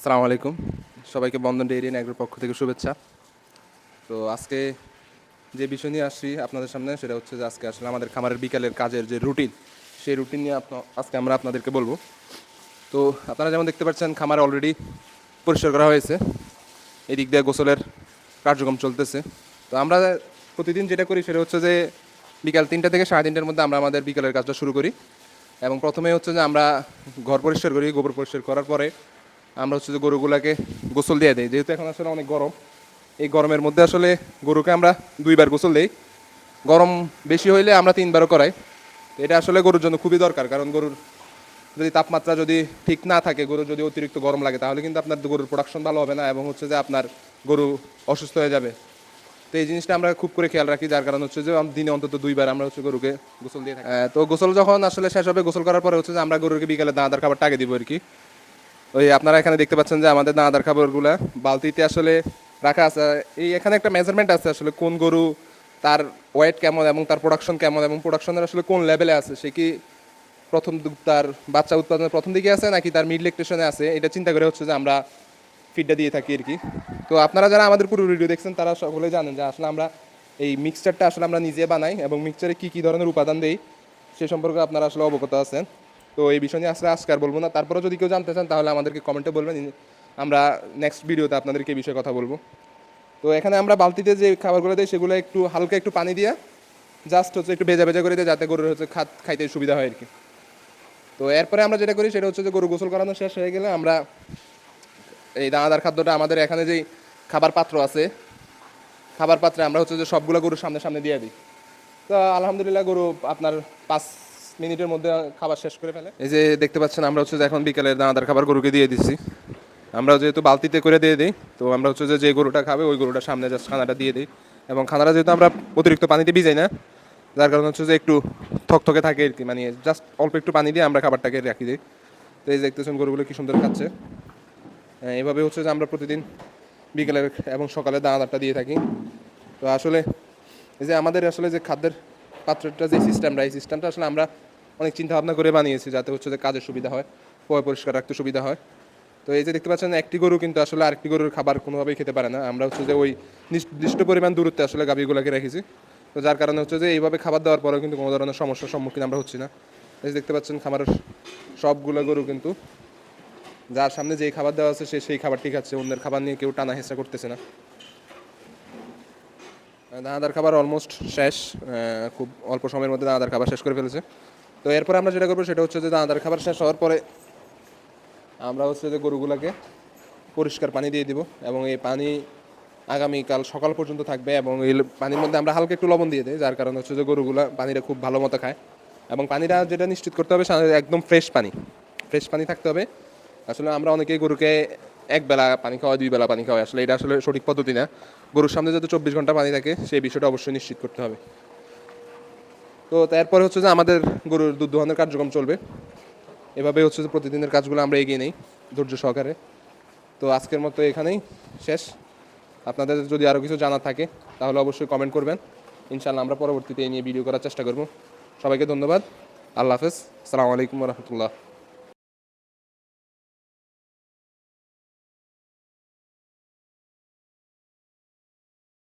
আসসালামু আলাইকুম। সবাইকে বন্ধন ডেইরি অ্যাগ্রোর পক্ষ থেকে শুভেচ্ছা। তো আজকে যে বিষয় নিয়ে আসছি আপনাদের সামনে সেটা হচ্ছে যে আজকে আসলে আমাদের খামারের বিকালের কাজের যে রুটিন, সেই রুটিন নিয়ে আজকে আমরা আপনাদেরকে বলব। তো আপনারা যেমন দেখতে পাচ্ছেন, খামার অলরেডি পরিষ্কার করা হয়েছে। এদিক দিয়ে গোসলের কার্যক্রম চলতেছে। তো আমরা প্রতিদিন যেটা করি সেটা হচ্ছে যে বিকাল তিনটা থেকে সাড়ে তিনটার মধ্যে আমরা আমাদের বিকালের কাজটা শুরু করি। এবং প্রথমে হচ্ছে যে আমরা ঘর পরিষ্কার করি, গোবর পরিষ্কার করার পরে আমরা হচ্ছে যে গরুগুলাকে গোসল দিয়ে দিই। যেহেতু এখন আসলে অনেক গরম, এই গরমের মধ্যে আসলে গরুকে আমরা দুইবার গোসল দিই। গরম বেশি হইলে আমরা তিনবারও করাই। এটা আসলে গরুর জন্য খুবই দরকার, কারণ গরুর যদি তাপমাত্রা যদি ঠিক না থাকে গরু যদি অতিরিক্ত গরম লাগে, তাহলে কিন্তু আপনার গরুর প্রোডাকশন ভালো হবে না এবং হচ্ছে যে আপনার গরু অসুস্থ হয়ে যাবে। তো এই জিনিসটা আমরা খুব করে খেয়াল রাখি, যার কারণ হচ্ছে যে দিনে অন্তত দুইবার আমরা হচ্ছে গরুকে গোসল দিয়ে থাকি। তো গোসল যখন আসলে শেষ হবে, গোসল করার পরে হচ্ছে যে আমরা গরুকে বিকালে দানাদার খাবারটা আগে দিব আর কি। ওই আপনারা এখানে দেখতে পাচ্ছেন যে আমাদের দানাদার খাবারগুলা বালতিতে আসলে রাখা আছে। এই এখানে একটা মেজারমেন্ট আছে আসলে কোন গরু তার ওয়েট কেমন এবং তার প্রোডাকশন কেমন এবং প্রোডাকশনের আসলে কোন লেভেলে আছে? সে কি প্রথম তার বাচ্চা উৎপাদনের প্রথম দিকে আছে নাকি তার মিড লেকটেশনে আছে? এটা চিন্তা করে হচ্ছে যে আমরা ফিডটা দিয়ে থাকি আর কি। তো আপনারা যারা আমাদের পুরো ভিডিও দেখছেন, তারা সকলে জানেন যে আসলে আমরা এই মিক্সচারটা আসলে আমরা নিজে বানাই এবং মিক্সচারে কী কী ধরনের উপাদান দেই, সে সম্পর্কে আপনারা আসলে অবগত আছেন। তো এই বিষয় নিয়ে আসলে আজকে আর বলব না। তারপরে যদি কেউ জানতে চান, তাহলে আমাদেরকে কমেন্টে বলবেন। আমরা নেক্সট ভিডিওতে আপনাদেরকে এই বিষয়ে কথা বলব। তো এখানে আমরা বালতিতে যে খাবারগুলো দিই, সেগুলো একটু হালকা একটু পানি দিয়ে জাস্ট হচ্ছে একটু ভেজা ভেজা করে দিই, যাতে গরুর হচ্ছে খাত খাইতে সুবিধা হয় আর কি তো এরপরে আমরা যেটা করি, সেটা হচ্ছে যে গরু গোসল করানো শেষ হয়ে গেলে আমরা এই দানাদার খাদ্যটা আমাদের এখানে যেই খাবার পাত্র আছে, খাবার পাত্রে আমরা হচ্ছে যে সবগুলো গরুর সামনে সামনে দিয়ে দিই। তো আলহামদুলিল্লাহ গরু আপনার পাঁচ মিনিটের মধ্যে খাবার শেষ করে ফেলে। এই যে দেখতে পাচ্ছেন আমরা হচ্ছে যে এখন বিকালের দানাদার খাবার গরুকে দিয়ে দিচ্ছি আমরা যেহেতু বালতিতে করে দিয়ে দিই তো আমরা হচ্ছে যে যে গরুটা খাবে ওই গরুটা সামনে জাস্ট খানাটা দিয়ে দিই। এবং খানাটা যেহেতু আমরা অতিরিক্ত পানিতে ভিজাই না যার কারণে হচ্ছে যে একটু থকথকে থাকে আর কি মানে জাস্ট অল্প একটু পানি দিয়ে আমরা খাবারটাকে রাখি দিই। তো এই দেখতেছেন গরুগুলো কি সুন্দর খাচ্ছে। হ্যাঁ, এভাবে হচ্ছে যে আমরা প্রতিদিন বিকেলের এবং সকালে দানাদারটা দিয়ে থাকি। তো আসলে এই যে আমাদের আসলে যে খাদ্যের পাত্রটা যে সিস্টেমটা এই সিস্টেমটা আসলে আমরা অনেক চিন্তা ভাবনা করে বানিয়েছি যাতে হচ্ছে যে কাজের সুবিধা হয়, পয় পরিষ্কার রাখতে সুবিধা হয়। তো এই যে দেখতে পাচ্ছেন, একটি গরু কিন্তু আসলে আরেকটি গরুর খাবার কোনোভাবেই খেতে পারে না। আমরা হচ্ছে যে ওই নির্দিষ্ট পরিমাণ দূরত্বে আসলে গাভীগুলোকে রেখেছি। তো যার কারণে হচ্ছে যে এইভাবে খাবার দেওয়ার পরেও কিন্তু কোনো ধরনের সমস্যার সম্মুখীন আমরা হচ্ছি না। এই যে দেখতে পাচ্ছেন, খামারের সবগুলো গরু কিন্তু যার সামনে যেই খাবার দেওয়া আছে সে সেই খাবারটি খাচ্ছে। অন্যের খাবার নিয়ে কেউ টানা হেঁচড়া করতেছে না। দানাদার খাবার অলমোস্ট শেষ খুব অল্প সময়ের মধ্যে দানাদার খাবার শেষ করে ফেলেছে। তো এরপরে আমরা যেটা করব সেটা হচ্ছে যে দানাদার খাবার শেষ হওয়ার পরে আমরা হচ্ছে যে গরুগুলোকে পরিষ্কার পানি দিয়ে দিব এবং এই পানি আগামীকাল সকাল পর্যন্ত থাকবে এবং এই পানির মধ্যে আমরা হালকা একটু লবণ দিয়ে দিই, যার কারণে হচ্ছে যে গরুগুলা পানিটা খুব ভালো মতো খায়। এবং পানিটা যেটা নিশ্চিত করতে হবে একদম ফ্রেশ পানি। ফ্রেশ পানি থাকতে হবে। আসলে আমরা অনেকেই গরুকে এক বেলা পানি খাওয়া দুই বেলা পানি খাওয়া আসলে এটা আসলে সঠিক পদ্ধতি না। গরুর সামনে যাতে চব্বিশ ঘণ্টা পানি থাকে, সেই বিষয়টা অবশ্যই নিশ্চিত করতে হবে। তো তারপরে হচ্ছে যে আমাদের গরুর দুধ দোহানোর কার্যক্রম চলবে। এভাবে হচ্ছে যে প্রতিদিনের কাজগুলো আমরা এগিয়ে নেই ধৈর্য সহকারে। তো আজকের মতো এখানেই শেষ। আপনাদের যদি আরও কিছু জানা থাকে, তাহলে অবশ্যই কমেন্ট করবেন। ইনশাল্লাহ আমরা পরবর্তীতে এই নিয়ে ভিডিও করার চেষ্টা করব। সবাইকে ধন্যবাদ। আল্লাহ হাফেজ। আসসালামু আলাইকুম রহমতুল্লাহ।